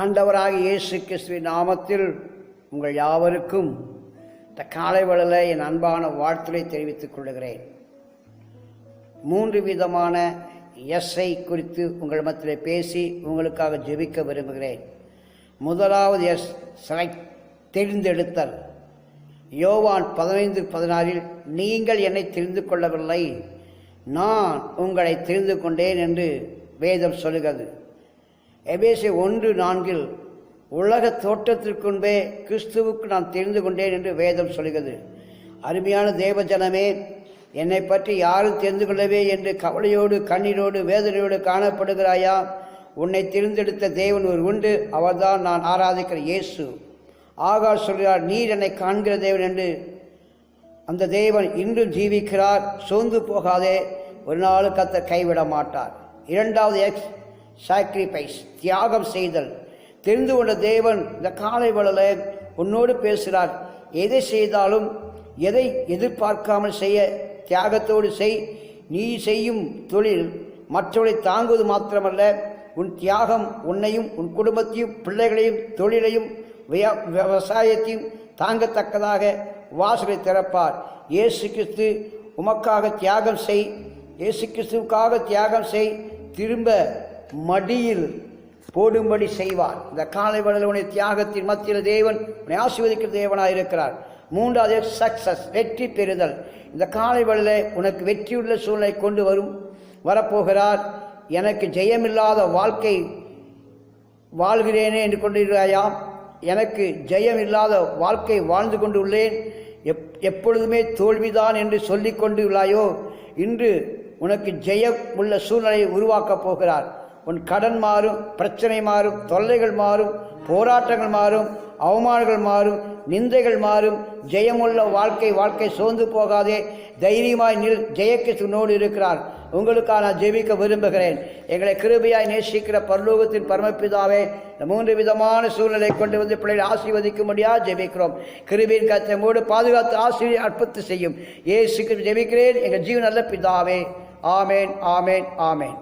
ஆண்டவராக இயேசு கிறிஸ்துவின் நாமத்தில் உங்கள் யாவருக்கும் இந்த காலை வேளையில் என் அன்பான வாழ்த்துரை தெரிவித்துக் கொள்கிறேன். மூன்று விதமான எஸ்ஐ குறித்து உங்கள் மத்தியில் பேசி உங்களுக்காக ஜெபிக்க விரும்புகிறேன். முதலாவது எஸ் செலக்ட் தெரிந்தெடுத்தல். யோவான் பதினைந்து பதினாறில் நீங்கள் என்னை தெரிந்து கொள்ளவில்லை நான் உங்களை தெரிந்து கொண்டேன் என்று வேதம் சொல்லுகிறது. எபேசை ஒன்று நான்கில் உலக தோற்றத்திற்குன்பே கிறிஸ்துவுக்கு நான் தெரிந்து கொண்டேன் என்று வேதம் சொல்கிறது அருமையான தேவஜனமே என்னை பற்றி யாரும் தெரிந்து கொள்ளவே என்று கவலையோடு கண்ணீரோடு வேதனையோடு காணப்படுகிறாயா? உன்னை தெரிந்தெடுத்த தேவன் ஒரு உண்டு அவர்தான் நான் ஆராதிக்கிற இயேசு. ஆகாஷ் சொல்கிறார் நீர் என்னை காண்கிற தேவன் என்று. அந்த தேவன் இன்றும் ஜீவிக்கிறார் சோர்ந்து போகாதே ஒரு நாள் கத்த கைவிட மாட்டார். இரண்டாவது எக்ஸ் சாக்ரிஃபைஸ் தியாகம் செய்தல். தெரிந்து கொண்ட தேவன் இந்த காலை வளல உன்னோடு பேசுகிறார். எதை செய்தாலும் எதை எதிர்பார்க்காமல் செய்ய தியாகத்தோடு செய். நீ செய்யும் தொழில் மற்றவரை தாங்குவது மாத்திரமல்ல. உன் தியாகம் உன்னையும் உன் குடும்பத்தையும் பிள்ளைகளையும் தொழிலையும் வியா- விவசாயத்தையும் தாங்கத்தக்கதாக வாசலை திறப்பார். இயேசு கிறிஸ்து உமக்காக தியாகம் செய். இயேசு கிறிஸ்துவுக்காக தியாகம் செய் திரும்ப மடியில் போடும்படி செய்வார். இந்த காலை வேளையில் உன்னை தியாகத்தின் மத்தியில் தேவன் உன்னை ஆசீர்வதிக்கிற தேவனாக இருக்கிறார். மூன்றாவது சக்சஸ் வெற்றி பெறுதல். இந்த காலை வேளையில் உனக்கு வெற்றியுள்ள சூழ்நிலை கொண்டு வரும் வரப்போகிறார். எனக்கு ஜெயமில்லாத வாழ்க்கை வாழ்கிறேனே என்று கொண்டிருக்கிறாயா? எனக்கு ஜெயம் இல்லாத வாழ்க்கை வாழ்ந்து கொண்டு உள்ளேன். எப் எப்பொழுதுமே தோல்விதான் என்று சொல்லி கொண்டு உள்ளாயோ? இன்று உனக்கு ஜெயம் உள்ள சூழ்நிலையை உருவாக்கப் போகிறார். உன் கடன் மாறும் பிரச்சனை மாறும் தொல்லைகள் மாறும் போராட்டங்கள் மாறும் அவமானங்கள் மாறும் நிந்தைகள் மாறும். ஜெயமுள்ள வாழ்க்கை வாழ்க்கை சோர்ந்து போகாதே. தைரியமாய் நில் சுன்னோடு இருக்கிறார். உங்களுக்காக நான் ஜெபிக்க விரும்புகிறேன். எங்களை கிருபையாய் நேசிக்கிற பரலோகத்தின் பரமபிதாவே இந்த மூன்று விதமான சூழ்நிலை கொண்டு வந்து பிள்ளைகளை ஆசீர்வதிக்கும்படியாக ஜெபிக்கிறோம். கிருபியின் கத்தை மூடு பாதுகாத்து ஆசிரியர் அற்புத்து செய்யும். ஏசு ஜெபிக்கிறேன். எங்கள் ஜீவன் நல்ல பிதாவே. ஆமேன் ஆமேன் ஆமேன்